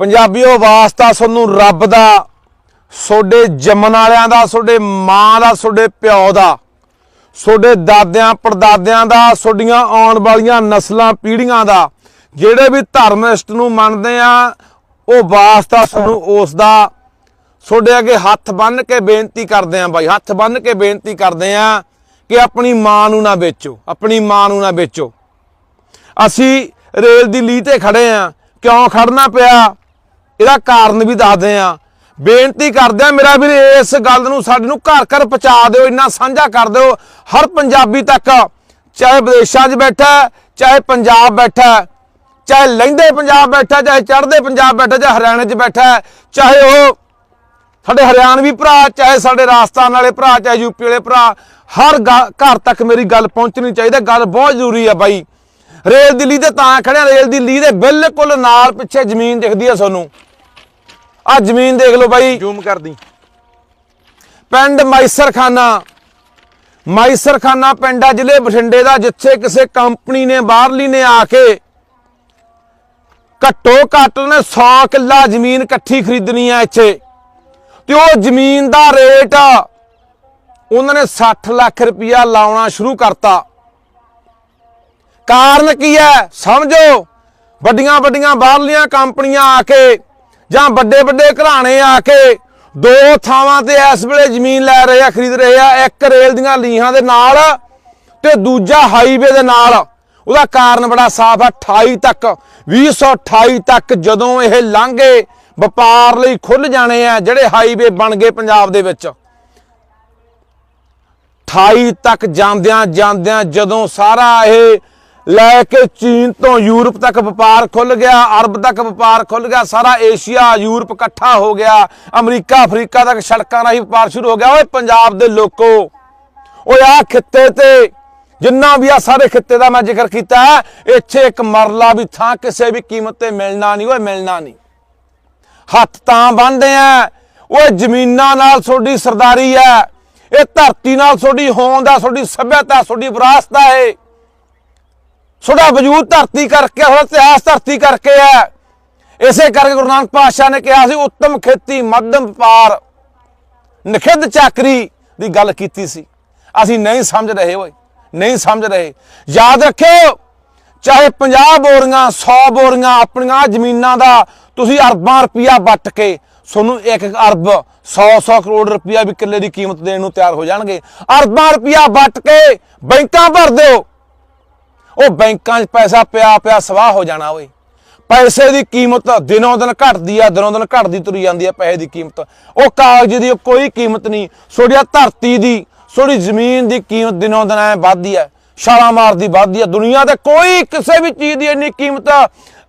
ਪੰਜਾਬੀਓ ਵਾਸਤਾ ਤੁਹਾਨੂੰ ਰੱਬ ਦਾ ਤੁਹਾਡੇ ਜੰਮਣ ਵਾਲਿਆਂ ਦਾ ਤੁਹਾਡੇ ਮਾਂ ਦਾ ਤੁਹਾਡੇ ਪਿਓ ਦਾ ਤੁਹਾਡੇ ਦਾਦਿਆਂ ਪੜਦਾਦਿਆਂ ਦਾ ਤੁਹਾਡੀਆਂ ਆਉਣ ਵਾਲੀਆਂ ਨਸਲਾਂ ਪੀੜ੍ਹੀਆਂ ਦਾ, ਜਿਹੜੇ ਵੀ ਧਰਮਿਸ਼ਟ ਨੂੰ ਮੰਨਦੇ ਆ, ਉਹ ਵਾਸਤਾ ਤੁਹਾਨੂੰ ਉਸ ਦਾ ਤੁਹਾਡੇ ਅੱਗੇ ਹੱਥ ਬੰਨ੍ਹ ਕੇ ਬੇਨਤੀ ਕਰਦੇ ਆ ਬਾਈ, ਹੱਥ ਬੰਨ੍ਹ ਕੇ ਬੇਨਤੀ ਕਰਦੇ ਆ ਕਿ ਆਪਣੀ ਮਾਂ ਨੂੰ ਨਾ ਵੇਚੋ, ਆਪਣੀ ਮਾਂ ਨੂੰ ਨਾ ਵੇਚੋ। ਅਸੀਂ ਰੇਲ ਦੀ ਲੀਹ ਤੇ ਖੜੇ ਆ, ਕਿਉਂ ਖੜਨਾ ਪਿਆ? ਇਹਦਾ ਕਾਰਨ ਵੀ ਦੱਸਦੇ ਆ। ਬੇਨਤੀ ਕਰਦੇ ਆ ਮੇਰਾ ਵੀਰ, ਇਸ ਗੱਲ ਨੂੰ ਸਾਡੇ ਨੂੰ ਘਰ ਘਰ ਪਹੁੰਚਾ ਦਿਓ, ਇੰਨਾ ਸਾਂਝਾ ਕਰ ਦਿਓ। ਹਰ ਪੰਜਾਬੀ ਤੱਕ, ਚਾਹੇ ਵਿਦੇਸ਼ਾਂ 'ਚ ਬੈਠਾ, ਚਾਹੇ ਪੰਜਾਬ ਬੈਠਾ, ਚਾਹੇ ਲਹਿੰਦੇ ਪੰਜਾਬ ਬੈਠਾ, ਚਾਹੇ ਚੜ੍ਹਦੇ ਪੰਜਾਬ ਬੈਠਾ, ਚਾਹੇ ਹਰਿਆਣੇ 'ਚ ਬੈਠਾ, ਚਾਹੇ ਉਹ ਸਾਡੇ ਹਰਿਆਣਵੀ ਭਰਾ, ਚਾਹੇ ਸਾਡੇ ਰਾਜਸਥਾਨ ਵਾਲੇ ਭਰਾ, ਚਾਹੇ ਯੂਪੀ ਵਾਲੇ ਭਰਾ, ਹਰ ਗਾ- ਘਰ ਤੱਕ ਮੇਰੀ ਗੱਲ ਪਹੁੰਚਣੀ ਚਾਹੀਦੀ ਗੱਲ ਬਹੁਤ ਜ਼ਰੂਰੀ ਆ ਬਾਈ। ਰੇਲ ਦਿੱਲੀ ਤੇ ਤਾਂ ਖੜਿਆ ਰੇਲ ਦਿੱਲੀ ਦੇ ਬਿਲਕੁਲ ਨਾਲ ਪਿੱਛੇ ਜ਼ਮੀਨ ਦਿਖਦੀ ਆ ਤੁਹਾਨੂੰ। ਆ ਜ਼ਮੀਨ ਦੇਖ ਲਓ ਬਾਈ। ਜ਼ੂਮ ਕਰਦੀ। ਪਿੰਡ ਮਾਈਸਰਖਾਨਾ। ਮਾਈਸਰਖਾਨਾ ਪਿੰਡ ਆ ਜ਼ਿਲ੍ਹੇ ਬਠਿੰਡੇ ਦਾ ਜਿੱਥੇ ਕਿਸੇ ਕੰਪਨੀ ਨੇ ਬਾਹਰਲੀ ਨੇ ਆ ਕੇ ਘੱਟੋ ਘੱਟ ਨੇ 100 ਕਿੱਲਾ ਜ਼ਮੀਨ ਇਕੱਠੀ ਖਰੀਦਣੀ ਆ ਇੱਥੇ। ਤੇ ਉਹ ਜ਼ਮੀਨ ਦਾ ਰੇਟ ਉਹਨਾਂ ਨੇ 60 ਲੱਖ ਰੁਪਇਆ ਲਾਉਣਾ ਸ਼ੁਰੂ ਕਰਤਾ। ਕਾਰਨ ਕੀ ਹੈ? ਸਮਝੋ। ਵੱਡੀਆਂ ਵੱਡੀਆਂ ਬਾਹਰਲੀਆਂ ਕੰਪਨੀਆਂ ਆ ਕੇ ਜਾਂ ਵੱਡੇ ਵੱਡੇ ਘਰਾਣੇ ਆ ਕੇ ਦੋ ਥਾਵਾਂ ਤੇ ਇਸ ਵੇਲੇ ਜ਼ਮੀਨ ਲੈ ਰਹੇ ਆ, ਖਰੀਦ ਰਹੇ ਆ, ਇੱਕ ਰੇਲ ਦੀਆਂ ਲੀਹਾਂ ਦੇ ਨਾਲ ਤੇ ਦੂਜਾ ਹਾਈਵੇ ਦੇ ਨਾਲ। ਉਹਦਾ ਕਾਰਨ ਬੜਾ ਸਾਫ਼ ਆ 28 ਤੱਕ 2028 ਤੱਕ ਜਦੋਂ ਇਹ ਲਾਂਘੇ ਵਪਾਰ ਲਈ ਖੁੱਲ ਜਾਣੇ ਆ, ਜਿਹੜੇ ਹਾਈਵੇ ਬਣ ਗਏ ਪੰਜਾਬ ਦੇ ਵਿੱਚ। 28 ਤੱਕ ਜਾਂਦਿਆਂ ਜਾਂਦਿਆਂ ਜਦੋਂ ਸਾਰਾ ਇਹ ਲੈ ਕੇ ਚੀਨ ਤੋਂ ਯੂਰਪ ਤੱਕ ਵਪਾਰ ਖੁੱਲ ਗਿਆ, ਅਰਬ ਤੱਕ ਵਪਾਰ ਖੁੱਲ ਗਿਆ, ਸਾਰਾ ਏਸ਼ੀਆ, ਯੂਰਪ ਇਕੱਠਾ ਹੋ ਗਿਆ, ਅਮਰੀਕਾ, ਅਫਰੀਕਾ ਤੱਕ ਸੜਕਾਂ ਰਾਹੀਂ ਵਪਾਰ ਸ਼ੁਰੂ ਹੋ ਗਿਆ। ਓਏ ਪੰਜਾਬ ਦੇ ਲੋਕੋ, ਓਏ ਆ ਖਿੱਤੇ ਤੇ, ਜਿੰਨਾ ਵੀ ਆ ਸਾਰੇ ਖਿੱਤੇ ਦਾ ਮੈਂ ਜ਼ਿਕਰ ਕੀਤਾ ਇੱਥੇ ਇੱਕ ਮਰਲਾ ਵੀ ਥਾਂ ਕਿਸੇ ਵੀ ਕੀਮਤ ਤੇ ਮਿਲਣਾ ਨਹੀਂ, ਓਏ ਮਿਲਣਾ ਨਹੀਂ। ਹੱਥ ਤਾਂ ਬੰਨਦੇ ਆ ਉਹ ਜ਼ਮੀਨਾਂ ਨਾਲ ਤੁਹਾਡੀ ਸਰਦਾਰੀ ਹੈ, ਇਹ ਧਰਤੀ ਨਾਲ ਤੁਹਾਡੀ ਹੋਂਦ ਆ ਤੁਹਾਡੀ ਸੱਭਿਅਤਾ ਤੁਹਾਡੀ ਵਿਰਾਸਤ ਹੈ ਤੁਹਾਡਾ ਵਜੂਦ ਧਰਤੀ ਕਰਕੇ ਤੁਹਾਡਾ ਇਤਿਹਾਸ ਧਰਤੀ ਕਰਕੇ ਹੈ। ਇਸੇ ਕਰਕੇ ਗੁਰੂ ਨਾਨਕ ਪਾਤਸ਼ਾਹ ਨੇ ਕਿਹਾ ਸੀ, ਉੱਤਮ ਖੇਤੀ, ਮੱਧਮ ਵਪਾਰ, ਨਖਿੱਧ ਚਾਕਰੀ ਦੀ ਗੱਲ ਕੀਤੀ ਸੀ। ਅਸੀਂ ਨਹੀਂ ਸਮਝ ਰਹੇ ਓਏ, ਨਹੀਂ ਸਮਝ ਰਹੇ। ਯਾਦ ਰੱਖਿਓ, ਚਾਹੇ 50 ਬੋਰੀਆਂ 100 ਬੋਰੀਆਂ ਆਪਣੀਆਂ ਜ਼ਮੀਨਾਂ ਦਾ ਤੁਸੀਂ ਅਰਬਾਂ ਰੁਪਇਆ ਵੱਟ ਕੇ, ਤੁਹਾਨੂੰ 1 ਅਰਬ 100-100 ਕਰੋੜ ਰੁਪਇਆ ਵੀ ਕਿੱਲੇ ਦੀ ਕੀਮਤ ਦੇਣ ਨੂੰ ਤਿਆਰ ਹੋ ਜਾਣਗੇ। ਅਰਬਾਂ ਰੁਪਇਆ ਵੱਟ ਕੇ ਬੈਂਕਾਂ ਭਰ ਦਿਓ। ਉਹ ਬੈਂਕਾਂ 'ਚ ਪੈਸਾ ਪਿਆ ਪਿਆ ਸਵਾਹ ਹੋ ਜਾਣਾ ਓਏ। ਪੈਸੇ ਦੀ ਕੀਮਤ ਦਿਨੋਂ ਦਿਨ ਘਟਦੀ ਆ ਦਿਨੋਂ ਦਿਨ ਘਟਦੀ ਤੁਰੀ ਜਾਂਦੀ ਆ ਪੈਸੇ ਦੀ ਕੀਮਤ। ਉਹ ਕਾਗਜ਼ ਦੀ ਕੋਈ ਕੀਮਤ ਨਹੀਂ। ਛੋੜਿਆ ਧਰਤੀ ਦੀ ਛੋੜੀ ਜ਼ਮੀਨ ਦੀ ਕੀਮਤ ਦਿਨੋਂ ਦਿਨ ਐ ਵੱਧਦੀ ਆ। ਛਾਲਾਂ ਮਾਰਦੀ ਵੱਧਦੀ ਆ। ਦੁਨੀਆ ਤੇ ਕੋਈ ਕਿਸੇ ਵੀ ਚੀਜ਼ ਦੀ ਇੰਨੀ ਕੀਮਤ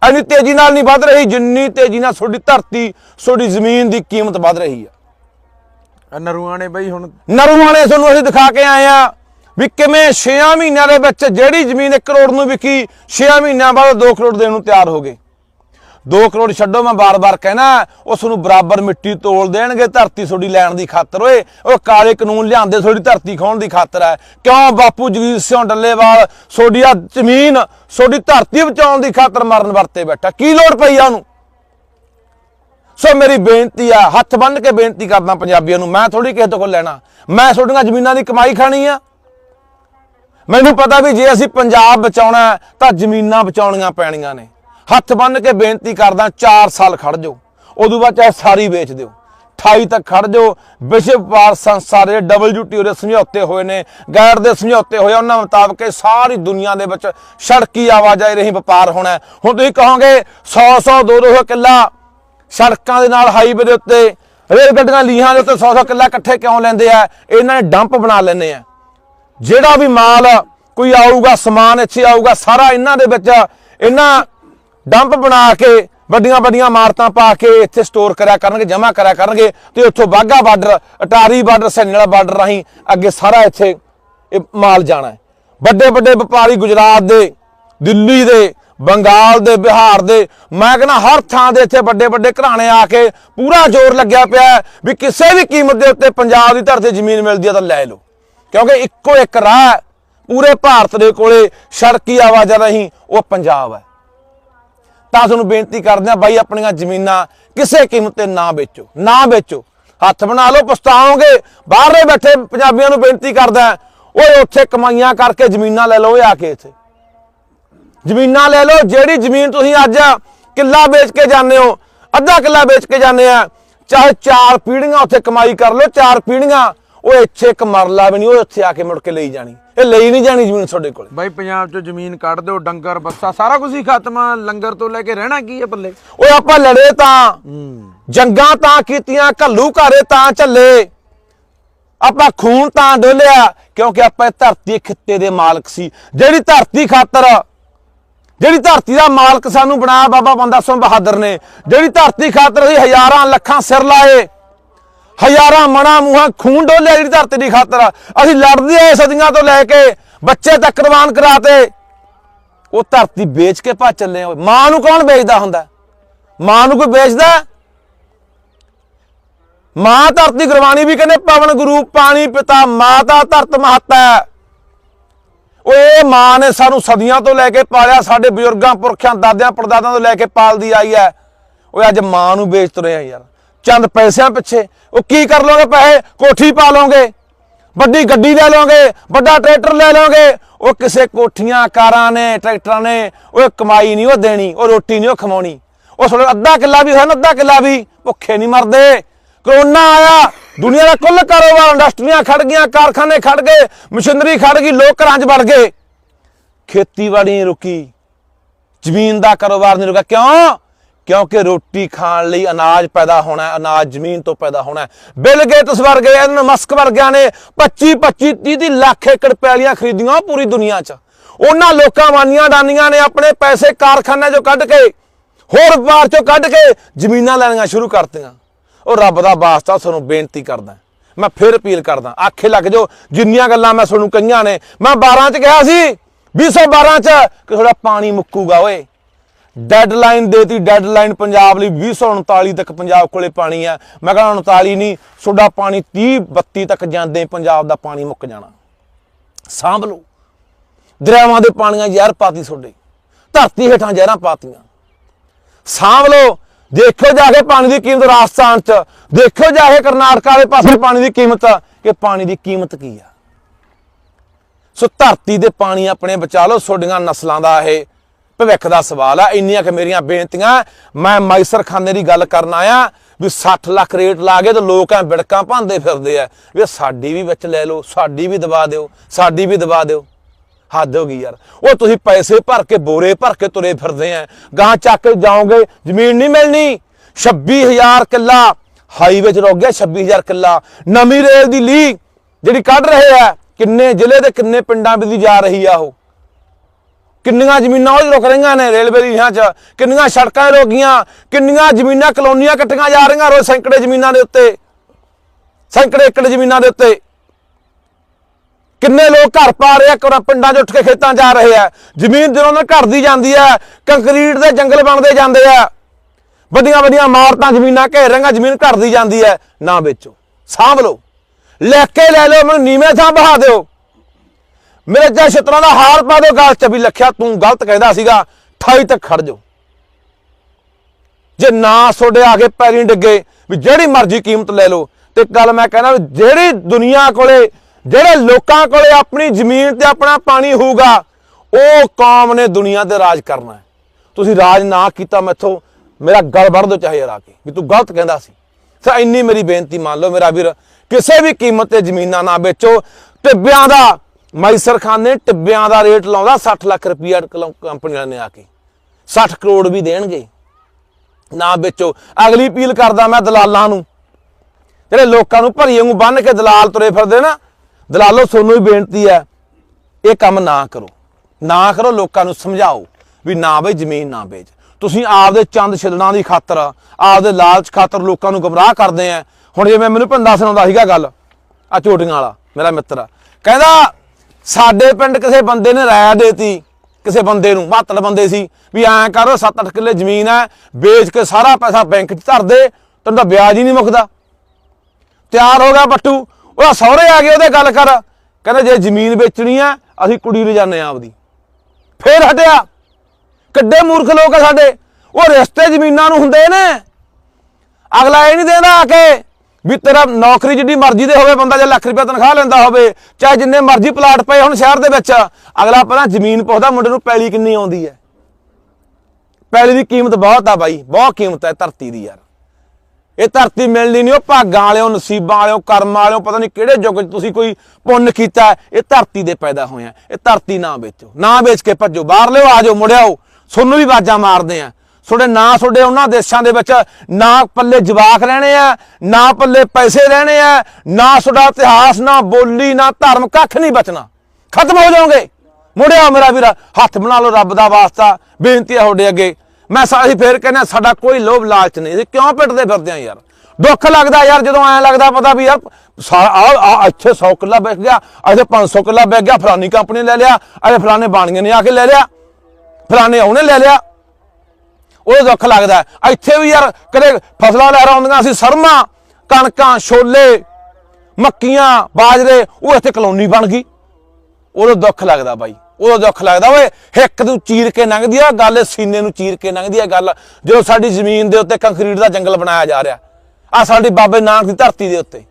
ਇੰਨੀ ਤੇਜ਼ੀ ਨਾਲ ਨਹੀਂ ਵੱਧ ਰਹੀ ਜਿੰਨੀ ਤੇਜ਼ੀ ਨਾਲ ਛੋਡੀ ਧਰਤੀ ਛੋਡੀ ਜ਼ਮੀਨ ਦੀ ਕੀਮਤ ਵੱਧ ਰਹੀ ਆ। ਆਹ ਨਰੂਆਂ ਨੇ ਬਈ ਹੁਣ ਨਰੂਆਂ ਨੇ ਤੁਹਾਨੂੰ ਅਸੀਂ ਦਿਖਾ ਕੇ ਆਏ ਆ। ਵੀ ਕਿਵੇਂ 6 ਮਹੀਨਿਆਂ ਦੇ ਵਿੱਚ ਜਿਹੜੀ ਜ਼ਮੀਨ 1 ਕਰੋੜ ਨੂੰ ਵਿਕੀ 6 ਮਹੀਨਿਆਂ ਬਾਅਦ 2 ਕਰੋੜ ਦੇਣ ਨੂੰ ਤਿਆਰ ਹੋ ਗਏ। 2 ਕਰੋੜ ਛੱਡੋ, ਮੈਂ ਬਾਰ-ਬਾਰ ਕਹਿਣਾ, ਉਸ ਨੂੰ ਬਰਾਬਰ ਮਿੱਟੀ ਤੋਲ ਦੇਣਗੇ, ਧਰਤੀ ਤੁਹਾਡੀ ਲੈਣ ਦੀ ਖਾਤਰ ਓਏ। ਉਹ ਕਾਲੇ ਕਾਨੂੰਨ ਲਿਆਂਦੇ, ਤੁਹਾਡੀ ਧਰਤੀ ਖਾਣ ਦੀ ਖਾਤਰ ਹੈ। ਕਿਉਂ ਬਾਪੂ ਜਗੀਰ ਸਿੰਘ ਡੱਲੇਵਾਲ ਤੁਹਾਡੀ ਆ ਜ਼ਮੀਨ, ਤੁਹਾਡੀ ਧਰਤੀ ਬਚਾਉਣ ਦੀ ਖਾਤਰ ਮਰਨ ਵਰਤੇ ਬੈਠਾ? ਕੀ ਲੋੜ ਪਈ ਆ ਉਹਨੂੰ? ਸੋ ਮੇਰੀ ਬੇਨਤੀ ਆ, ਹੱਥ ਬੰਨ੍ਹ ਕੇ ਬੇਨਤੀ ਕਰਦਾ ਪੰਜਾਬੀਆਂ ਨੂੰ, ਮੈਂ ਥੋੜੀ ਕਿਸੇ ਤੋਂ ਕੋਲ ਲੈਣਾ। ਮੈਂ ਤੁਹਾਡੀਆਂ ਜ਼ਮੀਨਾਂ ਦੀ ਕਮਾਈ ਖਾਣੀ ਆ। ਮੈਨੂੰ ਪਤਾ ਵੀ ਜੇ ਅਸੀਂ ਪੰਜਾਬ ਬਚਾਉਣਾ ਤਾਂ ਜ਼ਮੀਨਾਂ ਬਚਾਉਣੀਆਂ ਪੈਣੀਆਂ ਨੇ। ਹੱਥ ਬੰਨ੍ਹ ਕੇ ਬੇਨਤੀ ਕਰਦਾ 4 ਸਾਲ ਖੜ ਜਾਓ। ਉਦੋਂ ਬਾਅਦ ਚਾਹੇ ਸਾਰੀ ਵੇਚ ਦਿਓ। 28 ਤੱਕ ਖੜ ਜਾਓ। ਵਿਸ਼ਵ ਵਪਾਰ ਸੰਸਥਾ ਦੇ WTO ਦੇ ਸਮਝੌਤੇ ਹੋਏ ਨੇ, ਗੈਰ ਦੇ ਸਮਝੌਤੇ ਹੋਏ ਉਹਨਾਂ ਮੁਤਾਬਕ ਸਾਰੀ ਦੁਨੀਆ ਦੇ ਵਿੱਚ ਸੜਕੀ ਆਵਾਜਾਈ ਰਹੀ ਵਪਾਰ ਹੋਣਾ ਹੁਣ ਤੁਸੀਂ ਕਹੋਗੇ 100 100 200 ਕਿੱਲਾ ਸੜਕਾਂ ਦੇ ਨਾਲ ਹਾਈਵੇ ਦੇ ਉੱਤੇ, ਰੇਲ ਗੱਡੀਆਂ ਲੀਹਾਂ ਦੇ ਉੱਤੇ 100 100 ਕਿੱਲਾ ਇਕੱਠੇ ਕਿਉਂ ਲੈਂਦੇ ਆ? ਇਹਨਾਂ ਨੇ ਡੰਪ ਬਣਾ ਲੈਂਦੇ ਆ। ਜਿਹੜਾ ਵੀ ਮਾਲ ਕੋਈ ਆਊਗਾ, ਸਮਾਨ ਇੱਥੇ ਆਊਗਾ, ਸਾਰਾ ਇਹਨਾਂ ਦੇ ਵਿੱਚ, ਇਹਨਾਂ ਡੰਪ ਬਣਾ ਕੇ ਵੱਡੀਆਂ ਵੱਡੀਆਂ ਇਮਾਰਤਾਂ ਪਾ ਕੇ ਇੱਥੇ ਸਟੋਰ ਕਰਿਆ ਕਰਨਗੇ, ਜਮ੍ਹਾਂ ਕਰਿਆ ਕਰਨਗੇ ਤੇ ਉੱਥੋਂ ਬਾਗਾ ਬਾਰਡਰ ਅਟਾਰੀ ਬਾਰਡਰ ਸੈਨੇਲਾ ਬਾਰਡਰ ਰਾਹੀਂ ਅੱਗੇ ਸਾਰਾ ਇੱਥੇ ਇਹ ਮਾਲ ਜਾਣਾ ਹੈ। ਵੱਡੇ ਵੱਡੇ ਵਪਾਰੀ ਗੁਜਰਾਤ ਦੇ, ਦਿੱਲੀ ਦੇ, ਬੰਗਾਲ ਦੇ, ਬਿਹਾਰ ਦੇ, ਮੈਂ ਕਹਿੰਦਾ ਹਰ ਥਾਂ ਦੇ ਇੱਥੇ ਵੱਡੇ ਵੱਡੇ ਘਰਾਣੇ ਆ ਕੇ ਪੂਰਾ ਜ਼ੋਰ ਲੱਗਿਆ ਪਿਆ ਵੀ ਕਿਸੇ ਵੀ ਕੀਮਤ ਦੇ ਉੱਤੇ ਪੰਜਾਬ ਦੀ ਧਰਤੀ ਜ਼ਮੀਨ ਮਿਲਦੀ ਹੈ ਤਾਂ ਲੈ ਲਓ। ਕਿਉਂਕਿ ਇੱਕੋ ਇੱਕ ਰਾਹ ਹੈ। ਪੂਰੇ ਭਾਰਤ ਦੇ ਕੋਲੇ ਸੜਕੀ ਆਵਾਜਾਈ ਰਾਹੀਂ ਉਹ ਪੰਜਾਬ ਹੈ। ਤਾਂ ਤੁਹਾਨੂੰ ਬੇਨਤੀ ਕਰਦੇ ਆ ਬਾਈ, ਆਪਣੀਆਂ ਜ਼ਮੀਨਾਂ ਕਿਸੇ ਕੀਮਤ ਤੇ ਨਾ ਵੇਚੋ ਨਾ ਵੇਚੋ। ਹੱਥ ਬਣਾ ਲਓ, ਪਛਤਾਓਗੇ। ਬਾਹਰਲੇ ਬੈਠੇ ਪੰਜਾਬੀਆਂ ਨੂੰ ਬੇਨਤੀ ਕਰਦਾ ਓਏ ਉੱਥੇ ਕਮਾਈਆਂ ਕਰਕੇ ਜ਼ਮੀਨਾਂ ਲੈ ਲਓ ਓਏ ਆ ਕੇ ਇੱਥੇ। ਜ਼ਮੀਨਾਂ ਲੈ ਲਓ, ਜਿਹੜੀ ਜ਼ਮੀਨ ਤੁਸੀਂ ਅੱਜ ਕਿੱਲਾ ਵੇਚ ਕੇ ਜਾਂਦੇ ਹੋ, ਅੱਧਾ ਕਿੱਲਾ ਵੇਚ ਕੇ ਜਾਂਦੇ ਆ, ਚਾਹੇ ਚਾਰ ਪੀੜੀਆਂ ਉੱਥੇ ਕਮਾਈ ਕਰ ਲਓ, ਚਾਰ ਪੀੜੀਆਂ ਉਹ ਇੱਥੇ ਇੱਕ ਮਰਲਾ ਵੀ ਨਹੀਂ ਉਹ ਉੱਥੇ ਆ ਕੇ ਮੁੜ ਕੇ ਲਈ ਜਾਣੀ। ਇਹ ਲਈ ਨਹੀਂ ਜਾਣੀ ਜ਼ਮੀਨ ਤੁਹਾਡੇ ਕੋਲ। ਬਾਈ ਪੰਜਾਬ ਚੋਂ ਜ਼ਮੀਨ ਕੱਢ ਦਿਓ ਡੰਗਰ ਬੱਸਾ ਸਾਰਾ ਕੁਝ ਹੀ ਖਤਮ ਲੰਗਰ ਤੋਂ ਲੈ ਕੇ ਰਹਿਣਾ ਕੀ ਹੈ ਬੱਲੇ ਓਏ ਆਪਾਂ ਲੜੇ ਤਾਂ। ਜੰਗਾਂ ਤਾਂ ਕੀਤੀਆਂ ਘੱਲੂ ਘਾਰੇ ਤਾਂ ਝੱਲੇ ਆਪਾਂ ਖੂਨ ਤਾਂ ਡੋਲਿਆ ਕਿਉਂਕਿ ਆਪਾਂ ਇਹ ਧਰਤੀ ਖਿੱਤੇ ਦੇ ਮਾਲਕ ਸੀ। ਜਿਹੜੀ ਧਰਤੀ ਖਾਤਰ ਜਿਹੜੀ ਧਰਤੀ ਦਾ ਮਾਲਕ ਸਾਨੂੰ ਬਣਾਇਆ ਬਾਬਾ ਬੰਦਾ ਸਿੰਘ ਬਹਾਦਰ ਨੇ। ਜਿਹੜੀ ਧਰਤੀ ਖਾਤਰ ਅਸੀਂ ਹਜ਼ਾਰਾਂ ਲੱਖਾਂ ਸਿਰ ਲਾਏ। ਹਜ਼ਾਰਾਂ ਮਣਾ ਮੂੰਹਾਂ ਖੂਨ ਡੋਲਿਆ ਜਿਹੜੀ ਧਰਤੀ ਦੀ ਖਾਤਰ ਅਸੀਂ ਲੜਦੇ ਆਏ ਸਦੀਆਂ ਤੋਂ ਲੈ ਕੇ ਬੱਚੇ ਤੱਕ ਕੁਰਬਾਨ ਕਰਾਤੇ। ਉਹ ਧਰਤੀ ਵੇਚ ਕੇ ਭਾ ਚੱਲੇ ਆ। ਮਾਂ ਨੂੰ ਕੌਣ ਵੇਚਦਾ ਹੁੰਦਾ? ਮਾਂ ਨੂੰ ਕੋਈ ਵੇਚਦਾ? ਮਾਂ ਧਰਤੀ ਗੁਰਬਾਣੀ ਵੀ ਕਹਿੰਦੇ ਪਵਨ ਗੁਰੂ, ਪਾਣੀ ਪਿਤਾ, ਮਾਤਾ ਧਰਤ ਮਹੱਤਾ ਉਹ ਇਹ ਮਾਂ ਨੇ ਸਾਨੂੰ ਸਦੀਆਂ ਤੋਂ ਲੈ ਕੇ ਪਾਲਿਆ। ਸਾਡੇ ਬਜ਼ੁਰਗਾਂ, ਪੁਰਖਿਆਂ, ਦਾਦਿਆਂ, ਪੜਦਾਦਿਆਂ ਤੋਂ ਲੈ ਕੇ ਪਾਲਦੀ ਆਈ ਹੈ। ਓਏ ਅੱਜ ਮਾਂ ਨੂੰ ਵੇਚ ਤੁਰਿਆ ਯਾਰ। ਚੰਦ ਪੈਸਿਆਂ ਪਿੱਛੇ। ਉਹ ਕੀ ਕਰ ਲੋਗੇ ਪੈਸੇ? ਕੋਠੀ ਪਾ ਲਓਗੇ। ਵੱਡੀ ਗੱਡੀ ਲੈ ਲਓਗੇ, ਵੱਡਾ ਟਰੈਕਟਰ ਲੈ ਲਓਗੇ। ਉਹ ਕਿਸੇ ਕੋਠੀਆਂ ਕਾਰਾਂ ਨੇ, ਟਰੈਕਟਰਾਂ ਨੇ, ਉਹ ਕਮਾਈ ਨਹੀਂ ਉਹ ਦੇਣੀ, ਉਹ ਰੋਟੀ ਨਹੀਂ ਉਹ ਖਵਾਉਣੀ। ਉਹ ਤੁਹਾਡੇ ਅੱਧਾ ਕਿੱਲਾ ਵੀ ਹੈ ਅੱਧਾ ਕਿੱਲਾ ਵੀ ਭੁੱਖੇ ਨਹੀਂ ਮਰਦੇ। ਕਰੋਨਾ ਆਇਆ, ਦੁਨੀਆ ਦਾ ਕੁੱਲ ਕਾਰੋਬਾਰ, ਇੰਡਸਟਰੀਆਂ ਖੜ ਗਈਆਂ, ਕਾਰਖਾਨੇ ਖੜ ਗਏ, ਮਸ਼ੀਨਰੀ ਖੜ ਗਈ, ਲੋਕ ਘਰਾਂ 'ਚ ਵੜ ਗਏ। ਖੇਤੀਬਾੜੀ ਨਹੀਂ ਰੁਕੀ। ਜ਼ਮੀਨ ਦਾ ਕਾਰੋਬਾਰ ਨਹੀਂ ਰੁਕਿਆ। ਕਿਉਂ? ਕਿਉਂਕਿ ਰੋਟੀ ਖਾਣ ਲਈ ਅਨਾਜ ਪੈਦਾ ਹੋਣਾ ਅਨਾਜ ਜ਼ਮੀਨ ਤੋਂ ਪੈਦਾ ਹੋਣਾ ਹੈ। ਬਿਲ ਗੇਟਸ ਵਰਗੇ ਐਲਨ ਮਸਕ ਵਰਗਿਆਂ ਨੇ 25 25 30 30 ਲੱਖ ਏਕੜ ਪੈਲੀਆਂ ਖਰੀਦੀਆਂ ਪੂਰੀ ਦੁਨੀਆ 'ਚ। ਉਹਨਾਂ ਲੋਕਾਂ ਵਾਨੀਆਂ ਡਾਨੀਆਂ ਨੇ ਆਪਣੇ ਪੈਸੇ ਕਾਰਖਾਨਿਆਂ 'ਚੋਂ ਕੱਢ ਕੇ, ਹੋਰ ਵਪਾਰ 'ਚੋਂ ਕੱਢ ਕੇ ਜ਼ਮੀਨਾਂ ਲੈਣੀਆਂ ਸ਼ੁਰੂ ਕਰਤੀਆਂ। ਉਹ ਰੱਬ ਦਾ ਵਾਸਤਾ ਤੁਹਾਨੂੰ ਬੇਨਤੀ ਕਰਦਾ ਮੈਂ ਫਿਰ ਅਪੀਲ ਕਰਦਾ, ਆਖੇ ਲੱਗ ਜਾਓ, ਜਿੰਨੀਆਂ ਗੱਲਾਂ ਮੈਂ ਤੁਹਾਨੂੰ ਕਹੀਆਂ ਨੇ, ਮੈਂ 12 'ਚ ਕਿਹਾ ਸੀ 2012 'ਚ ਕਿ ਤੁਹਾਡਾ ਪਾਣੀ ਮੁੱਕੂਗਾ ਓਏ। ਡੈਡਲਾਈਨ ਦੇਤੀ, ਡੈਡਲਾਈਨ ਪੰਜਾਬ ਲਈ 2039 ਤੱਕ ਪੰਜਾਬ ਕੋਲੇ ਪਾਣੀ ਆ। ਮੈਂ ਕਹਿੰਦਾ 39 ਨਹੀਂ, ਤੁਹਾਡਾ ਪਾਣੀ 30 32 ਤੱਕ ਜਾਂਦੇ, ਪੰਜਾਬ ਦਾ ਪਾਣੀ ਮੁੱਕ ਜਾਣਾ। ਸਾਂਭ ਲਓ। ਦਰਿਆਵਾਂ ਦੇ ਪਾਣੀਆਂ ਜ਼ਹਿਰ ਪਾਤੀ ਤੁਹਾਡੇ। ਧਰਤੀ ਹੇਠਾਂ ਜ਼ਹਿਰਾਂ ਪਾਤੀਆਂ। ਸਾਂਭ ਲਓ। ਦੇਖੋ ਜਾ ਕੇ ਪਾਣੀ ਦੀ ਕੀਮਤ ਰਾਜਸਥਾਨ ਚ। ਦੇਖੋ ਜਾ ਕੇ ਕਰਨਾਟਕਾ ਵਾਲੇ ਪਾਸੇ ਪਾਣੀ ਦੀ ਕੀਮਤ ਕਿ ਪਾਣੀ ਦੀ ਕੀਮਤ ਕੀ ਆ। ਸੋ ਧਰਤੀ ਦੇ ਪਾਣੀ ਆਪਣੇ ਬਚਾ ਲਓ, ਤੁਹਾਡੀਆਂ ਨਸਲਾਂ ਦਾ ਇਹ ਭਵਿੱਖ ਦਾ ਸਵਾਲ ਆ, ਇੰਨੀਆਂ ਕਿ ਮੇਰੀਆਂ ਬੇਨਤੀਆਂ। ਮੈਂ ਮਾਈਸਰ ਖਾਨੇ ਦੀ ਗੱਲ ਕਰਨ ਆਇਆ ਵੀ 60 ਲੱਖ ਰੇਟ ਲਾ ਕੇ ਤੇ ਲੋਕ ਐ ਬਿੜਕਾਂ ਭਾਂਦੇ ਫਿਰਦੇ ਆ। ਵੀ ਸਾਡੀ ਵੀ ਵਿੱਚ ਲੈ ਲਓ, ਸਾਡੀ ਵੀ ਦਬਾ ਦਿਓ, ਸਾਡੀ ਵੀ ਦਬਾ ਦਿਓ। ਹੱਦ ਹੋ ਗਈ ਯਾਰ। ਉਹ ਤੁਸੀਂ ਪੈਸੇ ਭਰ ਕੇ, ਬੋਰੇ ਭਰ ਕੇ ਤੁਰੇ ਫਿਰਦੇ ਆ। ਗਾਂ ਚੱਕ ਕੇ ਜਾਓਗੇ, ਜ਼ਮੀਨ ਨਹੀਂ ਮਿਲਣੀ। 26000 ਕਿੱਲਾ ਹਾਈਵੇ 'ਚ ਰੁਕ ਗਿਆ 26000 ਕਿੱਲਾ। ਨਵੀਂ ਰੇਲ ਦੀ ਲੀ ਜਿਹੜੀ ਕੱਢ ਰਹੇ ਆ, ਕਿੰਨੇ ਜ਼ਿਲ੍ਹੇ ਦੇ ਕਿੰਨੇ ਪਿੰਡਾਂ ਵਿੱਚ ਜਾ ਰਹੀ ਆ ਉਹ। ਕਿੰਨੀਆਂ ਜ਼ਮੀਨਾਂ ਉਹ ਰੁਕ ਰਹੀਆਂ ਨੇ ਰੇਲਵੇ ਦੀਆਂ 'ਚ? ਕਿੰਨੀਆਂ ਸੜਕਾਂ ਰੁਕ ਗਈਆਂ? ਕਿੰਨੀਆਂ ਜ਼ਮੀਨਾਂ ਕਲੋਨੀਆਂ ਕੱਟੀਆਂ ਜਾ ਰਹੀਆਂ ਰੋਜ਼ ਸੈਂਕੜੇ ਜ਼ਮੀਨਾਂ ਦੇ ਉੱਤੇ? ਸੈਂਕੜੇ ਏਕੜ ਜ਼ਮੀਨਾਂ ਦੇ ਉੱਤੇ? ਕਿੰਨੇ ਲੋਕ ਘਰ ਪਾ ਰਹੇ ਆ ਘਰਾਂ ਪਿੰਡਾਂ 'ਚ ਉੱਠ ਕੇ ਖੇਤਾਂ ਜਾ ਰਹੇ ਆ। ਜ਼ਮੀਨ ਦਿਨੋਂ ਦਿਨ ਘਟਦੀ ਜਾਂਦੀ ਆ, ਕੰਕਰੀਟ ਦੇ ਜੰਗਲ ਬਣਦੇ ਜਾਂਦੇ ਆ। ਵੱਡੀਆਂ ਵੱਡੀਆਂ ਇਮਾਰਤਾਂ, ਜ਼ਮੀਨਾਂ ਘੇਰ ਰਹੀਆਂ, ਜ਼ਮੀਨ ਘਟਦੀ ਜਾਂਦੀ ਹੈ ਨਾ ਵੇਚੋ, ਸਾਂਭ ਲਓ। ਲੈ ਕੇ ਲੈ ਲਓ, ਮੈਨੂੰ ਨੀਵੇਂ ਥਾਂ ਬਹਾ ਦਿਓ। ਮੇਰੇ ਜਾਂ ਛਤਰਾਂ ਦਾ ਹਾਲ ਪਾ ਦਿਓ, ਗਲ ਚ ਵੀ ਲਖਿਆ, ਤੂੰ ਗਲਤ ਕਹਿੰਦਾ ਸੀਗਾ 28 ਤੱਕ ਖੜ ਜਾਓ। ਜੇ ਨਾ ਤੁਹਾਡੇ ਆ ਕੇ ਪੈਰੀ ਡਿੱਗੇ, ਵੀ ਜਿਹੜੀ ਮਰਜ਼ੀ ਕੀਮਤ ਲੈ ਲਓ, ਤੇ ਗੱਲ ਮੈਂ ਕਹਿੰਦਾ ਵੀ ਜਿਹੜੀ ਦੁਨੀਆ ਕੋਲੇ, ਜਿਹੜੇ ਲੋਕਾਂ ਕੋਲੇ ਆਪਣੀ ਜ਼ਮੀਨ ਤੇ ਆਪਣਾ ਪਾਣੀ ਹੋਊਗਾ, ਉਹ ਕੌਮ ਨੇ ਦੁਨੀਆ ਤੇ ਰਾਜ ਕਰਨਾ ਹੈ। ਤੁਸੀਂ ਰਾਜ ਨਾ ਕੀਤਾ ਮੈਥੋਂ, ਮੇਰਾ ਗਲ ਵੜ ਦੋ ਚਾਹੇ ਯਾਰ ਆ ਕੇ, ਵੀ ਤੂੰ ਗਲਤ ਕਹਿੰਦਾ ਸੀ। ਸੋ ਇੰਨੀ ਮੇਰੀ ਬੇਨਤੀ ਮੰਨ ਲਓ ਮੇਰਾ ਵੀਰ, ਕਿਸੇ ਵੀ ਕੀਮਤ ਤੇ ਜ਼ਮੀਨਾਂ ਨਾ ਵੇਚੋ, ਟਿੱਬਿਆਂ ਦਾ ਮਾਈਸਰ ਖਾਨ ਨੇ ਟਿੱਬਿਆਂ ਦਾ ਰੇਟ ਲਾਉਂਦਾ 60 ਲੱਖ ਰੁਪਈਆ ਕੰਪਨੀ ਵਾਲਿਆਂ ਨੇ ਆ ਕੇ। 60 ਕਰੋੜ ਵੀ ਦੇਣਗੇ। ਨਾ ਵੇਚੋ। ਅਗਲੀ ਅਪੀਲ ਕਰਦਾ ਮੈਂ ਦਲਾਲਾਂ ਨੂੰ। ਜਿਹੜੇ ਲੋਕਾਂ ਨੂੰ ਭਰੀ ਵਾਂਗੂ ਬੰਨ ਕੇ ਦਲਾਲ ਤੁਰੇ ਫਿਰਦੇ ਨਾ, ਦਲਾਲੋ, ਤੁਹਾਨੂੰ ਹੀ ਬੇਨਤੀ ਹੈ, ਇਹ ਕੰਮ ਨਾ ਕਰੋ। ਨਾ ਕਰੋ, ਲੋਕਾਂ ਨੂੰ ਸਮਝਾਓ ਵੀ ਨਾ ਬਈ, ਜ਼ਮੀਨ ਨਾ ਵੇਚ। ਤੁਸੀਂ ਆਪਦੇ ਚੰਦ ਛਿਲਣਾ ਦੀ ਖਾਤਰ, ਆਪਦੇ ਲਾਲਚ ਖਾਤਰ ਲੋਕਾਂ ਨੂੰ ਗੁੰਮਰਾਹ ਕਰਦੇ ਆ। ਹੁਣ ਜਿਵੇਂ ਮੈਨੂੰ ਭੰਦਾ ਸੁਣਾਉਂਦਾ ਸੀਗਾ ਗੱਲ ਆ ਝੋਟੀਆਂ ਵਾਲਾ, ਮੇਰਾ ਮਿੱਤਰ। ਆ। ਕਹਿੰਦਾ ਸਾਡੇ ਪਿੰਡ ਕਿਸੇ ਬੰਦੇ ਨੇ ਰਾਇ ਦੇਤੀ, ਕਿਸੇ ਬੰਦੇ ਨੂੰ ਮਾਤੜ ਬੰਦੇ ਸੀ, ਵੀ ਐਂ ਕਰੋ 7-8 ਕਿੱਲੇ ਜ਼ਮੀਨ ਹੈ, ਵੇਚ ਕੇ ਸਾਰਾ ਪੈਸਾ ਬੈਂਕ 'ਚ ਧਰ ਦੇ, ਤੈਨੂੰ ਤਾਂ ਵਿਆਜ ਹੀ ਨਹੀਂ ਮੁੱਕਦਾ। ਤਿਆਰ ਹੋ ਗਿਆ ਬੱਟੂ ਉਹਦਾ ਸਹੁਰੇ ਆ ਗਏ, ਉਹਦੇ ਗੱਲ ਕਰ। ਕਹਿੰਦਾ, ਜੇ ਜ਼ਮੀਨ ਵੇਚਣੀ ਆ ਅਸੀਂ ਕੁੜੀ ਲੈ ਜਾਂਦੇ ਆਪਦੀ। ਫੇਰ ਹਟਿਆ। ਕਿੱਡੇ ਮੂਰਖ ਲੋਕ ਆ ਸਾਡੇ। ਉਹ ਰਿਸ਼ਤੇ ਜ਼ਮੀਨਾਂ ਨੂੰ ਹੁੰਦੇ ਨੇ। ਅਗਲਾ ਇਹ ਨਹੀਂ ਦੇਣਾ ਆ ਕੇ ਵੀ ਤੇਰਾ ਨੌਕਰੀ ਜਿੱਡੀ ਮਰਜ਼ੀ ਦੇ ਹੋਵੇ, ਬੰਦਾ ਜੇ ਲੱਖ ਰੁਪਏ ਤਨਖਾਹ ਲੈਂਦਾ ਹੋਵੇ, ਚਾਹੇ ਜਿੰਨੇ ਮਰਜ਼ੀ ਪਲਾਟ ਪਏ ਹੁਣ ਸ਼ਹਿਰ ਦੇ ਵਿੱਚ, ਅਗਲਾ ਪਹਿਲਾਂ ਜ਼ਮੀਨ ਪੁੱਛਦਾ, ਮੁੰਡੇ ਨੂੰ ਪੈਲੀ ਕਿੰਨੀ ਆਉਂਦੀ ਹੈ? ਪੈਲੀ ਦੀ ਕੀਮਤ ਬਹੁਤ ਆ ਬਾਈ, ਬਹੁਤ ਕੀਮਤ ਹੈ ਧਰਤੀ ਦੀ ਯਾਰ। ਇਹ ਧਰਤੀ ਮਿਲਣੀ ਨਹੀਂ, ਉਹ ਭਾਗਾਂ ਵਾਲਿਓ, ਨਸੀਬਾਂ ਵਾਲਿਓ, ਕਰਮਾਂ ਵਾਲਿਓ, ਪਤਾ ਨਹੀਂ ਕਿਹੜੇ ਯੁੱਗ 'ਚ ਤੁਸੀਂ ਕੋਈ ਪੁੰਨ ਕੀਤਾ ਇਹ ਧਰਤੀ ਦੇ ਪੈਦਾ ਹੋਏ ਆ। ਇਹ ਧਰਤੀ ਨਾ ਵੇਚੋ, ਨਾ ਵੇਚ ਕੇ ਭੱਜੋ, ਬਾਹਰ ਲਿਓ, ਆ ਜਾਓ ਮੁੜਿਆਓ ਤੁਹਾਨੂੰ ਵੀ ਬਾਜਾਂ ਮਾਰਦੇ ਆ। ਤੁਹਾਡੇ ਨਾਂ ਤੁਹਾਡੇ ਉਹਨਾਂ ਦੇਸ਼ਾਂ ਦੇ ਵਿੱਚ ਨਾ ਪੱਲੇ ਜਵਾਕ ਰਹਿਣੇ ਆ, ਨਾ ਪੱਲੇ ਪੈਸੇ ਰਹਿਣੇ ਆ, ਨਾ ਤੁਹਾਡਾ ਇਤਿਹਾਸ, ਨਾ ਬੋਲੀ, ਨਾ ਧਰਮ, ਕੱਖ ਨਹੀਂ ਬਚਣਾ। ਖਤਮ ਹੋ ਜਾਓਗੇ। ਮੁੜਿਆ ਮੇਰਾ ਵੀਰਾ, ਹੱਥ ਬਣਾ ਲਓ ਰੱਬ ਦਾ ਵਾਸਤਾ। ਬੇਨਤੀ ਹੈ ਤੁਹਾਡੇ ਅੱਗੇ। ਮੈਂ ਸਾਰੀ ਫੇਰ ਕਹਿੰਦਾ ਸਾਡਾ ਕੋਈ ਲੋਭ ਲਾਲਚ ਨਹੀਂ। ਅਸੀਂ ਕਿਉਂ ਪਿੱਟਦੇ ਫਿਰਦੇ ਆ ਯਾਰ? ਦੁੱਖ ਲੱਗਦਾ ਯਾਰ, ਜਦੋਂ ਐਂ ਲੱਗਦਾ ਪਤਾ ਵੀ ਯਾਰ, ਸਾ- ਆ ਇੱਥੇ 100 ਕਿੱਲਾ ਵਿਕ ਗਿਆ, ਇੱਥੇ 500 ਕਿੱਲਾ ਵਿਕ ਗਿਆ, ਫਲਾਨੀ ਕੰਪਨੀ ਨੇ ਲੈ ਲਿਆ ਅਰੇ ਫਲਾਨੇ ਬਾਣੀਆਂ ਨੇ ਆ ਕੇ ਲੈ ਲਿਆ, ਫਲਾਨੇ ਉਹਨੇ ਲੈ ਲਿਆ। ਉਹ ਦੁੱਖ ਲੱਗਦਾ ਇੱਥੇ ਵੀ ਯਾਰ ਕਦੇ ਫਸਲਾਂ ਲੈ ਆਉਂਦੀਆਂ ਸੀ, ਸਰਮਾ, ਕਣਕਾਂ, ਛੋਲੇ, ਮੱਕੀਆਂ, ਬਾਜਰੇ, ਉਹ ਇੱਥੇ ਕਲੋਨੀ ਬਣ ਗਈ। ਉਦੋਂ ਦੁੱਖ ਲੱਗਦਾ ਬਾਈ। ਉਦੋਂ ਦੁੱਖ ਲੱਗਦਾ, ਓਏ ਹਿੱਕ ਨੂੰ ਚੀਰ ਕੇ ਲੰਘਦੀ ਆ, ਗੱਲ ਸੀਨੇ ਨੂੰ ਚੀਰ ਕੇ ਲੰਘਦੀ ਆ ਗੱਲ। ਜਦੋਂ ਸਾਡੀ ਜ਼ਮੀਨ ਦੇ ਉੱਤੇ ਕੰਕਰੀਟ ਦਾ ਜੰਗਲ ਬਣਾਇਆ ਜਾ ਰਿਹਾ ਆ ਸਾਡੀ ਬਾਬੇ ਨਾਨਕ ਦੀ ਧਰਤੀ ਦੇ ਉੱਤੇ।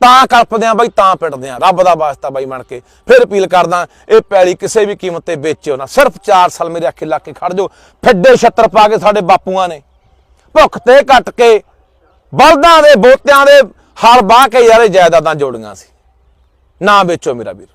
ਤਾਂ ਕਲਪਦੇ ਆ ਬਾਈ, ਤਾਂ ਪਿੱਟਦੇ ਆ। ਰੱਬ ਦਾ ਵਾਸਤਾ ਬਾਈ ਬਣ ਕੇ। ਫਿਰ ਅਪੀਲ ਕਰਦਾ, ਇਹ ਪੈਲੀ ਕਿਸੇ ਵੀ ਕੀਮਤ ਤੇ ਵੇਚਿਓ ਨਾ। ਸਿਰਫ 4 ਸਾਲ ਮੇਰੇ ਅੱਖੇ ਲਾ ਕੇ ਖੜ ਜਾਓ। ਫਿੱਡੇ ਛੱਤਰ ਪਾ ਕੇ ਸਾਡੇ ਬਾਪੂਆਂ ਨੇ। ਭੁੱਖ ਤੇ ਕੱਟ ਕੇ ਬਲਦਾਂ ਦੇ, ਬੋਤਿਆਂ ਦੇ, ਹਲ ਬਾਹ ਕੇ ਯਾਰੇ ਜਾਇਦਾਦਾਂ ਜੋੜੀਆਂ ਸੀ। ਨਾ ਵੇਚੋ ਮੇਰਾ ਵੀਰ।